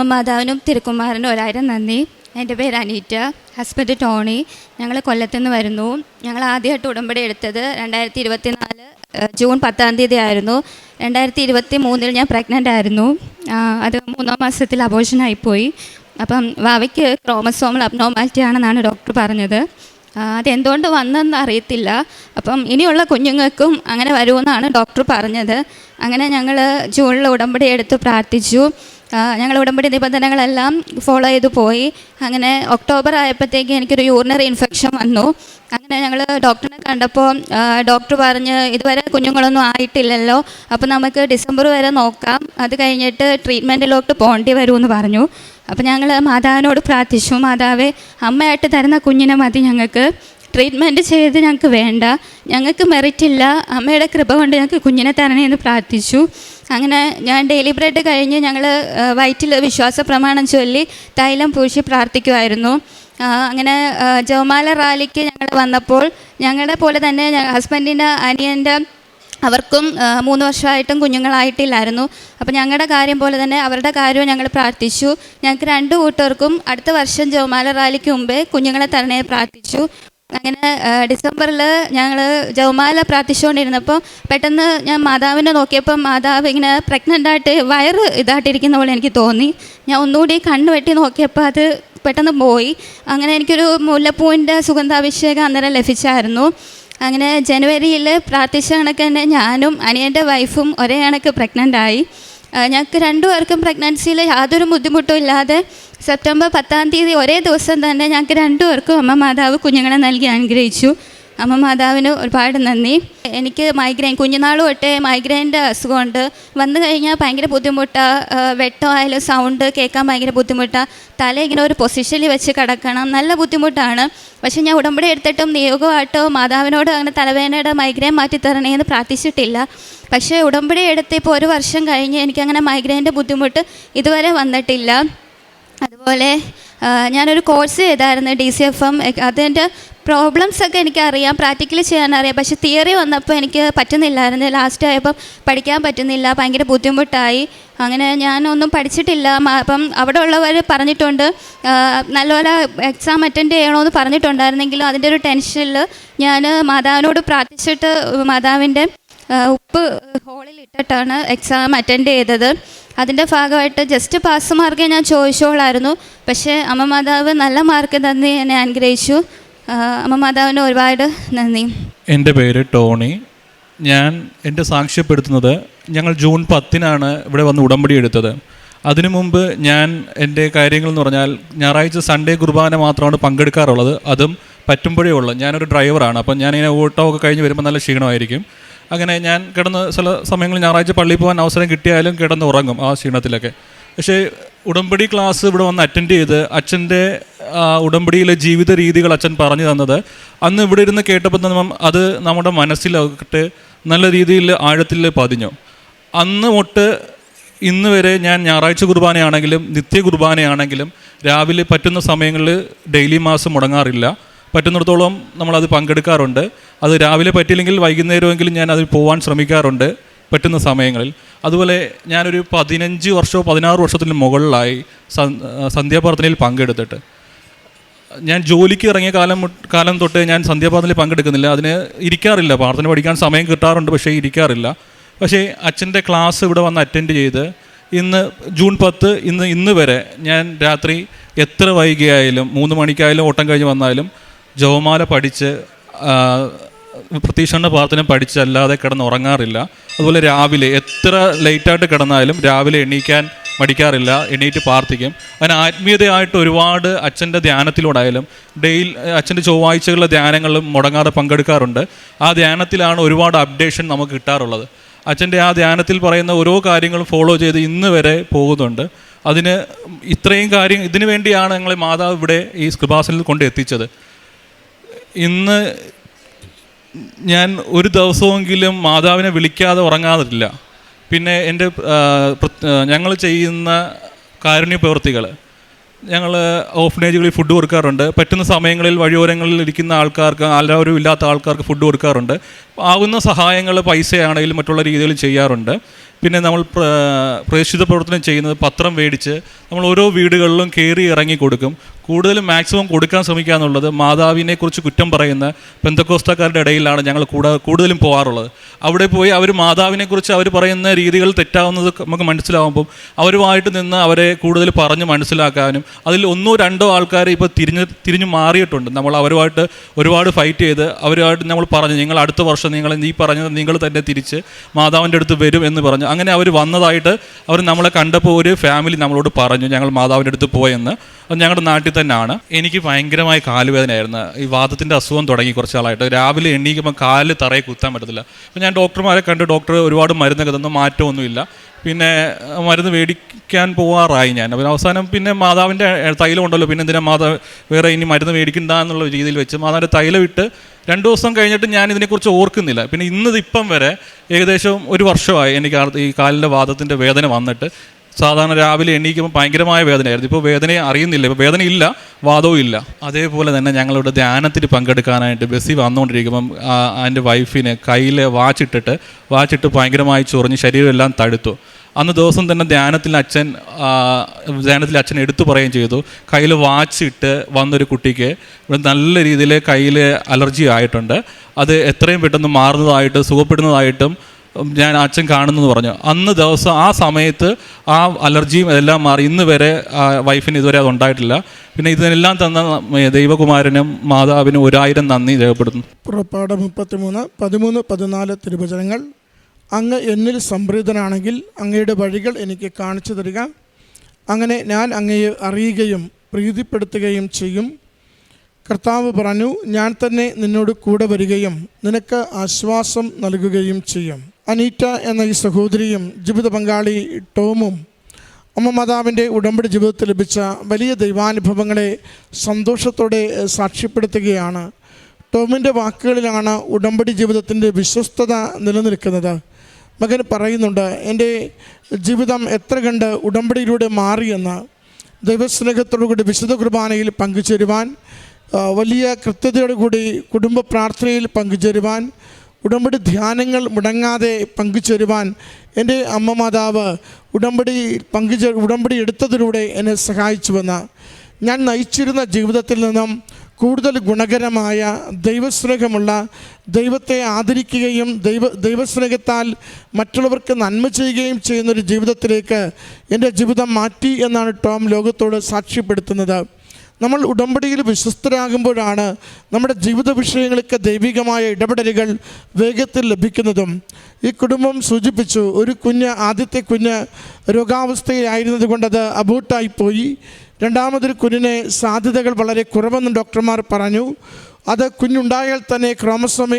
അമ്മ മാതാവിനും തിരുക്കുമാരനും ഒരായിരം നന്ദി. എന്റെ പേര് അനീറ്റ. Husband Tony. ഞങ്ങൾ കൊല്ലത്തുനിന്ന് വരുന്നു. ഞങ്ങൾ ആദ്യമായിട്ട് ഉടമ്പടി എടുത്തത് രണ്ടായിരത്തി ഇരുപത്തി നാല് ജൂൺ പത്താം തീയതി ആയിരുന്നു രണ്ടായിരത്തി ഇരുപത്തി മൂന്നിൽ ഞാൻ പ്രഗ്നന്റ് ആയിരുന്നു. അത് മൂന്നാം മാസത്തിൽ അബോഷനായിപ്പോയി അപ്പം വാവയ്ക്ക് ക്രോമസോമൽ അബ്നോമാലിറ്റി ആണെന്നാണ് ഡോക്ടർ പറഞ്ഞത്. അതെന്തുകൊണ്ട് വന്നെന്ന് അറിയത്തില്ല. അപ്പം ഇനിയുള്ള കുഞ്ഞുങ്ങൾക്കും അങ്ങനെ വരുമെന്നാണ് ഡോക്ടർ പറഞ്ഞത്. അങ്ങനെ ഞങ്ങൾ ജൂണിൽ ഉടമ്പടി എടുത്ത് പ്രാർത്ഥിച്ചു. ഞങ്ങൾ ഉടമ്പടി നിബന്ധനകളെല്ലാം ഫോളോ ചെയ്തു പോയി. അങ്ങനെ ഒക്ടോബർ ആയപ്പോഴത്തേക്ക് എനിക്കൊരു യൂറിനറി ഇൻഫെക്ഷൻ വന്നു. അങ്ങനെ ഞങ്ങൾ ഡോക്ടറിനെ കണ്ടപ്പോൾ ഡോക്ടർ പറഞ്ഞ് ഇതുവരെ കുഞ്ഞുങ്ങളൊന്നും ആയിട്ടില്ലല്ലോ. അപ്പോൾ നമുക്ക് ഡിസംബർ വരെ നോക്കാം. അത് കഴിഞ്ഞിട്ട് ട്രീറ്റ്മെന്റിലോട്ട് പോകേണ്ടി വരുമെന്ന് പറഞ്ഞു. അപ്പോൾ ഞങ്ങൾ മാതാവിനോട് പ്രാർത്ഥിച്ചു. മാതാവേ അമ്മയായിട്ട് തരുന്ന കുഞ്ഞിനെ മതി ഞങ്ങൾക്ക്. ട്രീറ്റ്മെന്റ് ചെയ്ത് ഞങ്ങൾക്ക് വേണ്ട. ഞങ്ങൾക്ക് മെറിറ്റ് ഇല്ല. അമ്മയുടെ കൃപ കൊണ്ട് ഞങ്ങൾക്ക് കുഞ്ഞിനെ തരണേ എന്ന് പ്രാർത്ഥിച്ചു. അങ്ങനെ ഞാൻ ഡെയിലി ബ്രെഡ് കഴിഞ്ഞ് ഞങ്ങൾ വയറ്റിൽ വിശ്വാസ പ്രമാണം ചൊല്ലി തൈലം പൂശി പ്രാർത്ഥിക്കുമായിരുന്നു അങ്ങനെ ജവമാല റാലിക്ക് ഞങ്ങൾ വന്നപ്പോൾ ഞങ്ങളുടെ പോലെ തന്നെ ഹസ്ബൻഡിന്റെ അനിയന്റെ അവർക്കും മൂന്ന് വർഷമായിട്ടും കുഞ്ഞുങ്ങളായിട്ടില്ലായിരുന്നു. അപ്പോൾ ഞങ്ങളുടെ കാര്യം പോലെ തന്നെ അവരുടെ കാര്യവും ഞങ്ങൾ പ്രാർത്ഥിച്ചു. ഞങ്ങൾക്ക് രണ്ട് കൂട്ടർക്കും അടുത്ത വർഷം ജവമാല റാലിക്ക് മുമ്പേ കുഞ്ഞുങ്ങളെ തരണേ പ്രാർത്ഥിച്ചു. അങ്ങനെ ഡിസംബറിൽ ഞങ്ങൾ ജവമാല പ്രാർത്ഥിച്ചുകൊണ്ടിരുന്നപ്പോൾ പെട്ടെന്ന് ഞാൻ മാതാവിനെ നോക്കിയപ്പോൾ മാതാവ് ഇങ്ങനെ പ്രഗ്നന്റ് ആയിട്ട് വയറ് ഇതായിട്ടിരിക്കുന്ന പോലെ എനിക്ക് തോന്നി. ഞാൻ ഒന്നുകൂടി കണ്ണ് വെട്ടി നോക്കിയപ്പോൾ അത് പെട്ടെന്ന് പോയി. അങ്ങനെ എനിക്കൊരു മുല്ലപ്പൂവിന്റെ സുഗന്ധാഭിഷേകം അന്നേരം ലഭിച്ചായിരുന്നു. അങ്ങനെ ജനുവരിയിൽ പ്രാർത്ഥിച്ച കണക്ക് തന്നെ ഞാനും അനിയന്റെ വൈഫും ഒരേ കണക്ക് പ്രഗ്നന്റ് ആയി. ഞങ്ങൾക്ക് രണ്ടുപേർക്കും പ്രഗ്നൻസിയിൽ യാതൊരു ബുദ്ധിമുട്ടും ഇല്ലാതെ സെപ്റ്റംബർ പത്താം തീയതി ഒരേ ദിവസം തന്നെ ഞങ്ങൾക്ക് രണ്ടുപേർക്കും അമ്മ മാതാവ് കുഞ്ഞുങ്ങളെ നൽകി അനുഗ്രഹിച്ചു. അമ്മ മാതാവിന് ഒരുപാട് നന്ദി. എനിക്ക് മൈഗ്രെയിൻ കുഞ്ഞുനാൾ തൊട്ടേ മൈഗ്രെയിന്റെ അസുഖമുണ്ട്. വന്നു കഴിഞ്ഞാൽ ഭയങ്കര ബുദ്ധിമുട്ടാണ് വെട്ടമായാലും സൗണ്ട് കേൾക്കാൻ ഭയങ്കര ബുദ്ധിമുട്ടാണ് തല ഇങ്ങനെ ഒരു പൊസിഷനിൽ വെച്ച് കിടക്കണം. നല്ല ബുദ്ധിമുട്ടാണ്. പക്ഷേ ഞാൻ ഉടമ്പടി എടുത്തിട്ടും നിയോഗമായിട്ടോ മാതാവിനോട് അങ്ങനെ തലവേദനയുടെ തരണേ എന്ന് പ്രാർത്ഥിച്ചിട്ടില്ല. പക്ഷേ ഉടമ്പടി എടുത്ത് ഇപ്പോൾ ഒരു വർഷം കഴിഞ്ഞ് എനിക്കങ്ങനെ മൈഗ്രെയിന്റെ ബുദ്ധിമുട്ട് ഇതുവരെ വന്നിട്ടില്ല. അതുപോലെ ഞാനൊരു കോഴ്സ് ചെയ്തായിരുന്നു ഡി സി എഫ് എം അതിന്റെ പ്രോബ്ലംസ് ഒക്കെ എനിക്കറിയാം പ്രാക്ടിക്കലി ചെയ്യാനറിയാം. പക്ഷെ തിയറി വന്നപ്പോൾ എനിക്ക് പറ്റുന്നില്ലായിരുന്നു. ലാസ്റ്റ് ആയപ്പം പഠിക്കാൻ പറ്റുന്നില്ല ഭയങ്കര ബുദ്ധിമുട്ടായി. അങ്ങനെ ഞാനൊന്നും പഠിച്ചിട്ടില്ല. അപ്പം അവിടെ ഉള്ളവർ പറഞ്ഞിട്ടുണ്ട് നല്ലപോലെ എക്സാം അറ്റൻഡ് ചെയ്യണമെന്ന് പറഞ്ഞിട്ടുണ്ടായിരുന്നെങ്കിലും അതിന്റെ ഒരു ടെൻഷനിൽ ഞാൻ മാതാവിനോട് പ്രാർത്ഥിച്ചിട്ട് മാതാവിന്റെ ഉപ്പ് ഹോളിൽ ഇട്ടിട്ടാണ് എക്സാം അറ്റൻഡ് ചെയ്തത്. അതിന്റെ ഭാഗമായിട്ട് ജസ്റ്റ് പാസ് മാർക്കേ ഞാൻ ചോദിച്ചോളായിരുന്നു. പക്ഷേ അമ്മ മാതാവ് നല്ല മാർക്ക് തന്നെ എന്നെ അനുഗ്രഹിച്ചു. അമ്മ മാതാവിന് ഒരുപാട് നന്ദി. എന്റെ പേര് ടോണി. ഞാൻ എന്റെ സാക്ഷ്യപ്പെടുത്തുന്നത് ഞങ്ങൾ ജൂൺ പത്തിനാണ് ഇവിടെ വന്ന് ഉടമ്പടി എടുത്തത്. അതിനു മുമ്പ് ഞാൻ എന്റെ കാര്യങ്ങൾ എന്ന് പറഞ്ഞാൽ ഞായറാഴ്ച സൺഡേ കുർബാന മാത്രമാണ് പങ്കെടുക്കാറുള്ളത്. അതും പറ്റുമ്പോഴേ ഉള്ളൂ. ഞാനൊരു ഡ്രൈവറാണ്. അപ്പം ഞാനിങ്ങനെ ഓട്ടോ ഒക്കെ കഴിഞ്ഞ് വരുമ്പോൾ നല്ല ക്ഷീണമായിരിക്കും. അങ്ങനെ ഞാൻ കിടന്ന് ചില സമയങ്ങളിൽ ഞായറാഴ്ച പള്ളിയിൽ പോകാൻ അവസരം കിട്ടിയാലും കിടന്ന് ഉറങ്ങും ആ ക്ഷീണത്തിലൊക്കെ. പക്ഷേ ഉടമ്പടി ക്ലാസ് ഇവിടെ വന്ന് അറ്റൻഡ് ചെയ്ത് അച്ഛന്റെ ഉടമ്പടിയിലെ ജീവിത രീതികൾ അച്ഛൻ പറഞ്ഞു തന്നത്. അന്ന് ഇവിടെ ഇരുന്ന് കേട്ടപ്പോൾ തന്നെ അത് നമ്മുടെ മനസ്സിലാകട്ടെ നല്ല രീതിയിൽ ആഴത്തിൽ പതിഞ്ഞു. അന്ന് തൊട്ട് ഇന്ന് വരെ ഞാൻ ഞായറാഴ്ച കുർബാനയാണെങ്കിലും നിത്യ കുർബാനയാണെങ്കിലും രാവിലെ പറ്റുന്ന സമയങ്ങളിൽ ഡെയിലി മാസ് മുടങ്ങാറില്ല. പറ്റുന്നിടത്തോളം നമ്മളത് പങ്കെടുക്കാറുണ്ട്. അത് രാവിലെ പറ്റിയില്ലെങ്കിൽ വൈകുന്നേരമെങ്കിലും ഞാൻ അതിൽ പോകാൻ ശ്രമിക്കാറുണ്ട്. പറ്റുന്ന സമയങ്ങളിൽ. അതുപോലെ ഞാനൊരു പതിനഞ്ച് വർഷമോ പതിനാറ് വർഷത്തിന് മുകളിലായി സന്ധ്യാപ്രാർത്ഥനയിൽ പങ്കെടുത്തിട്ട്. ഞാൻ ജോലിക്ക് ഇറങ്ങിയ കാലം കാലം തൊട്ട് ഞാൻ സന്ധ്യാപ്രാർത്ഥനയിൽ പങ്കെടുക്കുന്നില്ല. അതിന് ഇരിക്കാറില്ല. പ്രാർത്ഥന പഠിക്കാൻ സമയം കിട്ടാറുണ്ട് പക്ഷേ ഇരിക്കാറില്ല. പക്ഷേ അച്ഛന്റെ ക്ലാസ് ഇവിടെ വന്ന് അറ്റൻഡ് ചെയ്ത് ഇന്ന് ജൂൺ പത്ത് ഇന്ന് ഇന്ന് വരെ ഞാൻ രാത്രി എത്ര വൈകിയായാലും മൂന്ന് മണിക്കായാലും ഓട്ടം കഴിഞ്ഞ് വന്നാലും ജവമാല പഠിച്ച് ആ, പ്രതീക്ഷണ പ്രാർത്ഥന പഠിച്ചല്ലാതെ കിടന്ന് ഉറങ്ങാറില്ല അതുപോലെ രാവിലെ എത്ര ലേറ്റായിട്ട് കിടന്നാലും രാവിലെ എണീക്കാൻ മടിക്കാറില്ല എണീറ്റ് പ്രാർത്ഥിക്കും. അങ്ങനെ ആത്മീയതയായിട്ട് ഒരുപാട് അച്ഛന്റെ ധ്യാനത്തിലൂടായാലും ഡെയിലി അച്ഛന്റെ ചൊവ്വാഴ്ചകളിലെ ധ്യാനങ്ങളും മുടങ്ങാതെ പങ്കെടുക്കാറുണ്ട്. ആ ധ്യാനത്തിലാണ് ഒരുപാട് അപ്ഡേഷൻ നമുക്ക് കിട്ടാറുള്ളത്. അച്ഛന്റെ ആ ധ്യാനത്തിൽ പറയുന്ന ഓരോ കാര്യങ്ങളും ഫോളോ ചെയ്ത് ഇന്ന് വരെ പോകുന്നുണ്ട്. അതിന് ഇത്രയും കാര്യം ഇതിനു വേണ്ടിയാണ് ഞങ്ങളെ മാതാവ് ഇവിടെ ഈ കൃപാസനിൽ കൊണ്ട് എത്തിച്ചത്. ഇന്ന് ഞാൻ ഒരു ദിവസമെങ്കിലും മാതാവിനെ വിളിക്കാതെ ഉറങ്ങാറില്ല പിന്നെ എന്റെ ഞങ്ങൾ ചെയ്യുന്ന കാരുണ്യ പ്രവൃത്തികൾ ഞങ്ങൾ ഓഫനേജുകളിൽ ഫുഡ് കൊടുക്കാറുണ്ട്. പറ്റുന്ന സമയങ്ങളിൽ വഴിയോരങ്ങളിൽ ഇരിക്കുന്ന ആൾക്കാർക്ക് ആരും ഇല്ലാത്ത ആൾക്കാർക്ക് ഫുഡ് കൊടുക്കാറുണ്ട്. ആവുന്ന സഹായങ്ങൾ പൈസയാണെങ്കിലും മറ്റുള്ള രീതിയിൽ ചെയ്യാറുണ്ട്. പിന്നെ നമ്മൾ പ്ര- പ്രേക്ഷിത പ്രവർത്തനം ചെയ്യുന്നത് പത്രം മേടിച്ച് നമ്മൾ ഓരോ വീടുകളിലും കയറി ഇറങ്ങി കൊടുക്കും. കൂടുതലും മാക്സിമം കൊടുക്കാൻ ശ്രമിക്കുക എന്നുള്ളത് മാതാവിനെ കുറിച്ച് കുറ്റം പറയുന്ന പെന്തക്കോസ്തക്കാരുടെ ഇടയിലാണ് ഞങ്ങൾ കൂടുതൽ കൂടുതലും പോകാറുള്ളത് അവിടെ പോയി അവർ മാതാവിനെക്കുറിച്ച് അവർ പറയുന്ന രീതികൾ തെറ്റാവുന്നത് നമുക്ക് മനസ്സിലാവുമ്പം അവരുമായിട്ട് നിന്ന് അവരെ കൂടുതൽ പറഞ്ഞ് മനസ്സിലാക്കാനും അതിൽ ഒന്നോ രണ്ടോ ആൾക്കാർ ഇപ്പോൾ തിരിഞ്ഞ് തിരിഞ്ഞ് മാറിയിട്ടുണ്ട്. നമ്മൾ അവരുമായിട്ട് ഒരുപാട് ഫൈറ്റ് ചെയ്ത് അവരുമായിട്ട് നമ്മൾ പറഞ്ഞു നിങ്ങൾ അടുത്ത വർഷം നിങ്ങൾ നീ പറഞ്ഞത് നിങ്ങൾ തന്നെ തിരിച്ച് മാതാവിന്റെ അടുത്ത് വരും എന്ന് പറഞ്ഞു. അങ്ങനെ അവർ വന്നതായിട്ട് അവർ നമ്മളെ കണ്ടപ്പോൾ ഒരു ഫാമിലി നമ്മളോട് പറഞ്ഞു ഞങ്ങൾ മാതാവിന്റെ അടുത്ത് പോയെന്ന്. അത് ഞങ്ങളുടെ നാട്ടിൽ തന്നെയാണ്. എനിക്ക് ഭയങ്കരമായ കാലുവേദനയായിരുന്നു ഈ വാദത്തിന്റെ അസുഖം തുടങ്ങി കുറച്ച് നാളായിട്ട്. രാവിലെ എണ്ണീക്കുമ്പോൾ കാൽ തറയെ കുത്താൻ പറ്റത്തില്ല. അപ്പോൾ ഞാൻ ഡോക്ടർമാരെ കണ്ട് ഡോക്ടർ ഒരുപാട് മരുന്നൊക്കെ തന്നു. മാറ്റമൊന്നുമില്ല. പിന്നെ മരുന്ന് മേടിക്കാൻ പോവാറായി ഞാൻ. അപ്പോൾ അവസാനം പിന്നെ മാതാവിന്റെ തൈലം ഉണ്ടല്ലോ പിന്നെ എന്തിനാ മാതാവ് വേറെ ഇനി മരുന്ന് മേടിക്കണ്ട എന്നുള്ള രീതിയിൽ വെച്ച് മാതാവിന്റെ തൈലം ഇട്ട് രണ്ട് ദിവസം കഴിഞ്ഞിട്ട് ഞാൻ ഇതിനെക്കുറിച്ച് ഓർക്കുന്നില്ല. പിന്നെ ഇന്നത് ഇപ്പം വരെ ഏകദേശം ഒരു വർഷമായി എനിക്ക് ഈ കാലിന്റെ വാദത്തിന്റെ വേദന വന്നിട്ട് സാധാരണ രാവിലെ എണീക്കുമ്പോൾ ഭയങ്കരമായ വേദനയായിരുന്നു. ഇപ്പോൾ വേദനയെ അറിയുന്നില്ല. ഇപ്പോൾ വേദന ഇല്ല വാദവും ഇല്ല. അതേപോലെ തന്നെ ഞങ്ങളുടെ ധ്യാനത്തിൽ പങ്കെടുക്കാനായിട്ട് ബസ്സിൽ വന്നുകൊണ്ടിരിക്കുമ്പം എന്റെ വൈഫിന് കയ്യിൽ വാച്ചിട്ടിട്ട് വാച്ചിട്ട് ഭയങ്കരമായി ചൊറിഞ്ഞ് ശരീരമെല്ലാം തടുത്തു. അന്ന് ദിവസം തന്നെ ധ്യാനത്തിൽ അച്ഛൻ ധ്യാനത്തിൽ അച്ഛൻ എടുത്തു പറയുകയും ചെയ്തു. കയ്യിൽ വാച്ചിട്ട് വന്നൊരു കുട്ടിക്ക് നല്ല രീതിയിൽ കയ്യിൽ അലർജി ആയിട്ടുണ്ട്. അത് എത്രയും പെട്ടെന്ന് മാറുന്നതായിട്ട് സുഖപ്പെടുന്നതായിട്ടും ഞാൻ അച്ഛൻ കാണുന്നു പറഞ്ഞു. അന്ന് ദിവസം ആ സമയത്ത് ആ അലർജിയും എല്ലാം മാറി. ഇന്ന് വരെ വൈഫിന് ഇതുവരെ അത് ഉണ്ടായിട്ടില്ല പിന്നെ ഇതിനെല്ലാം തന്ന ദൈവകുമാരനും മാതാവിനും ഒരായിരം നന്ദി രേഖപ്പെടുന്നു പുറപ്പാട് മുപ്പത്തിമൂന്ന് പതിമൂന്ന് പതിനാല് തിരുവചനങ്ങൾ. അങ്ങ് എന്നിൽ സംപ്രീതനാണെങ്കിൽ അങ്ങയുടെ വഴികൾ എനിക്ക് കാണിച്ചു തരിക. അങ്ങനെ ഞാൻ അങ്ങയെ അറിയുകയും പ്രീതിപ്പെടുത്തുകയും ചെയ്യും. കർത്താവ് പറഞ്ഞു ഞാൻ തന്നെ നിന്നോട് കൂടെ വരികയും നിനക്ക് ആശ്വാസം നൽകുകയും ചെയ്യും. അനീറ്റ എന്ന ഈ സഹോദരിയും ജീവിത പങ്കാളി ടോമും അമ്മ മാതാവിന്റെ ഉടമ്പടി ജീവിതത്തിൽ ലഭിച്ച വലിയ ദൈവാനുഭവങ്ങളെ സന്തോഷത്തോടെ സാക്ഷ്യപ്പെടുത്തുകയാണ്. ടോമിന്റെ വാക്കുകളിലാണ് ഉടമ്പടി ജീവിതത്തിന്റെ വിശ്വസ്തത നിലനിൽക്കുന്നത്. മകൻ പറയുന്നുണ്ട് എന്റെ ജീവിതം എത്ര കണ്ട് ഉടമ്പടിയിലൂടെ മാറിയെന്ന്. ദൈവസ്നേഹത്തോടുകൂടി വിശുദ്ധ കുർബാനയിൽ പങ്കുചേരുവാൻ വലിയ കൃത്യതയോടുകൂടി കുടുംബ പ്രാർത്ഥനയിൽ പങ്കുചേരുവാൻ ഉടമ്പടി ധ്യാനങ്ങൾ മുടങ്ങാതെ പങ്കുചേരുവാൻ എന്റെ അമ്മ മാതാവ് ഉടമ്പടി പങ്കുചേ ഉടമ്പടി എടുത്തതിലൂടെ എന്നെ സഹായിച്ചുവെന്ന് ഞാൻ നയിച്ചിരുന്ന ജീവിതത്തിൽ നിന്നും കൂടുതൽ ഗുണകരമായ ദൈവസ്നേഹമുള്ള ദൈവത്തെ ആദരിക്കുകയും ദൈവ ദൈവസ്നേഹത്താൽ മറ്റുള്ളവർക്ക് നന്മ ചെയ്യുകയും ചെയ്യുന്നൊരു ജീവിതത്തിലേക്ക് എന്റെ ജീവിതം മാറ്റി എന്നാണ് ടോം ലോകത്തോട് സാക്ഷ്യപ്പെടുത്തുന്നത്. നമ്മൾ ഉടമ്പടിയിൽ വിശ്വസ്തരാകുമ്പോഴാണ് നമ്മുടെ ജീവിത വിഷയങ്ങൾക്ക് ദൈവികമായ ഇടപെടലുകൾ വേഗത്തിൽ ലഭിക്കുന്നതും. ഈ കുടുംബം സൂചിപ്പിച്ചു ഒരു കുഞ്ഞ് ആദ്യത്തെ കുഞ്ഞ് രോഗാവസ്ഥയിലായിരുന്നത് കൊണ്ടത് അബൂട്ടായിപ്പോയി. രണ്ടാമതൊരു കുഞ്ഞിനെ സാധ്യതകൾ വളരെ കുറവെന്ന് ഡോക്ടർമാർ പറഞ്ഞു. അത് കുഞ്ഞുണ്ടായാൽ തന്നെ ക്രോമസോമി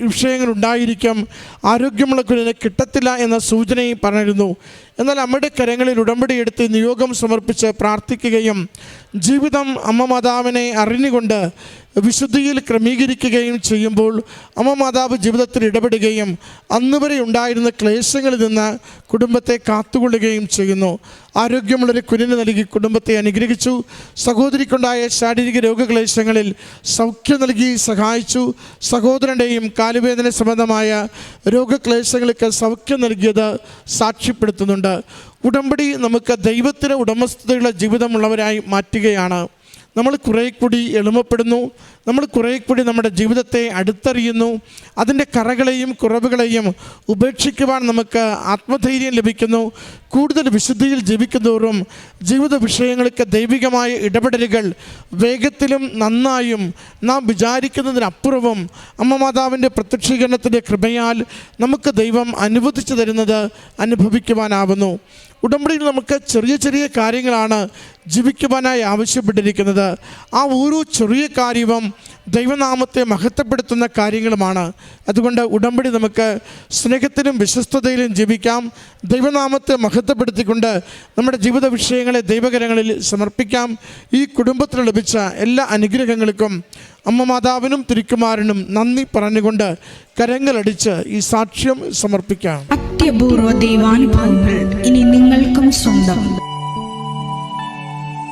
വിഷയങ്ങൾ ഉണ്ടായിരിക്കും. ആരോഗ്യമുള്ള കുഞ്ഞിനെ കിട്ടത്തില്ല എന്ന സൂചനയും പറഞ്ഞിരുന്നു. എന്നാൽ അമ്മയുടെ കരങ്ങളിൽ ഉടമ്പടി എടുത്ത് നിയോഗം സമർപ്പിച്ച് പ്രാർത്ഥിക്കുകയും ജീവിതം അമ്മ മാതാവിനെ അറിഞ്ഞുകൊണ്ട് വിശുദ്ധിയിൽ ക്രമീകരിക്കുകയും ചെയ്യുമ്പോൾ അമ്മ മാതാവ് ജീവിതത്തിൽ ഇടപെടുകയും അന്ന് വരെ ഉണ്ടായിരുന്ന ക്ലേശങ്ങളിൽ നിന്ന് കുടുംബത്തെ കാത്തുകൊള്ളുകയും ചെയ്യുന്നു. ആരോഗ്യമുള്ളൊരു കുഞ്ഞിന് നൽകി കുടുംബത്തെ അനുഗ്രഹിച്ചു. സഹോദരിക്കുണ്ടായ ശാരീരിക രോഗക്ലേശങ്ങളിൽ സൗഖ്യം നൽകി സഹായിച്ചു. സഹോദരന്റെയും കാലുവേദന സംബന്ധമായ രോഗക്ലേശങ്ങൾക്ക് സൗഖ്യം നൽകിയത് സാക്ഷ്യപ്പെടുത്തുന്നുണ്ട്. ഉടമ്പടി നമുക്ക് ദൈവത്തിന് ഉടമസ്ഥതയുള്ള ജീവിതമുള്ളവരായി മാറ്റുകയാണ്. നമ്മൾ കുറേ കൂടി എളിമപ്പെടുന്നു. നമ്മൾ കുറേ കൂടി നമ്മുടെ ജീവിതത്തെ അടുത്തറിയുന്നു. അതിന്റെ കറകളെയും കുറവുകളെയും ഉപേക്ഷിക്കുവാൻ നമുക്ക് ആത്മധൈര്യം ലഭിക്കുന്നു. കൂടുതൽ വിശുദ്ധിയിൽ ജീവിക്കുന്നതോറും ജീവിത വിഷയങ്ങൾക്ക് ദൈവികമായ ഇടപെടലുകൾ വേഗത്തിലും നന്നായും നാം വിചാരിക്കുന്നതിനപ്പുറവും അമ്മ മാതാവിന്റെ പ്രത്യക്ഷീകരണത്തിന്റെ കൃപയാൽ നമുക്ക് ദൈവം അനുവദിച്ചു തരുന്നത് അനുഭവിക്കുവാനാവുന്നു. ഉടമ്പടിയിൽ നമുക്ക് ചെറിയ ചെറിയ കാര്യങ്ങളാണ് ജീവിക്കുവാനായി ആവശ്യപ്പെട്ടിരിക്കുന്നത്. ആ ഓരോ ചെറിയ കാര്യവും ദൈവനാമത്തെ മഹത്വപ്പെടുത്തുന്ന കാര്യങ്ങളുമാണ്. അതുകൊണ്ട് ഉടമ്പടി നമുക്ക് സ്നേഹത്തിലും വിശ്വസ്തതയിലും ജീവിക്കാം. ദൈവനാമത്തെ മഹത്വപ്പെടുത്തിക്കൊണ്ട് നമ്മുടെ ജീവിത വിഷയങ്ങളെ ദൈവകരങ്ങളിൽ സമർപ്പിക്കാം. ഈ കുടുംബത്തിന് ലഭിച്ച എല്ലാ അനുഗ്രഹങ്ങൾക്കും അമ്മ മാതാവിനും തിരുക്കുമാരനും നന്ദി പറഞ്ഞുകൊണ്ട് കരങ്ങളടിച്ച് ഈ സാക്ഷ്യം സമർപ്പിക്കാം. അത്യപൂർവ ദൈവാനുഭവങ്ങൾ ഇനി നിങ്ങൾക്കും സ്വന്തം.